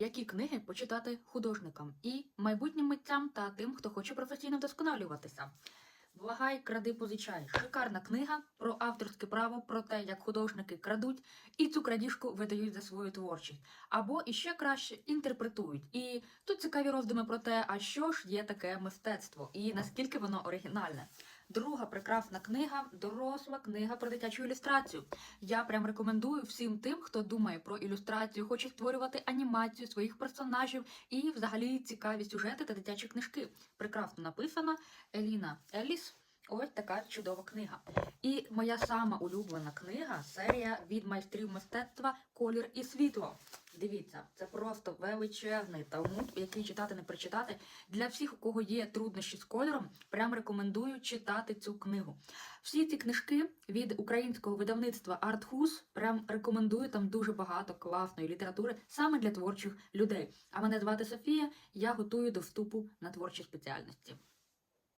Які книги почитати художникам і майбутнім митцям та тим, хто хоче професійно вдосконалюватися? Влагай, кради, позичай. Шикарна книга про авторське право, про те, як художники крадуть і цю крадіжку видають за свою творчість. Або іще краще інтерпретують. І тут цікаві роздуми про те, а що ж є таке мистецтво і наскільки воно оригінальне. Друга прекрасна книга доросла книга про дитячу ілюстрацію. Я прям рекомендую всім тим, хто думає про ілюстрацію, хоче створювати анімацію своїх персонажів і взагалі цікаві сюжети та дитячі книжки. Прекрасно написана Еліна Еліс. Ось така чудова книга. І моя сама улюблена книга серія від майстрів мистецтва Колір і світло. Дивіться, це просто величезний талмуд, який читати не прочитати. Для всіх, у кого є труднощі з кольором, прям рекомендую читати цю книгу. Всі ці книжки від українського видавництва Артхус прям рекомендую. Там дуже багато класної літератури саме для творчих людей. А мене звати Софія. Я готую до вступу на творчі спеціальності.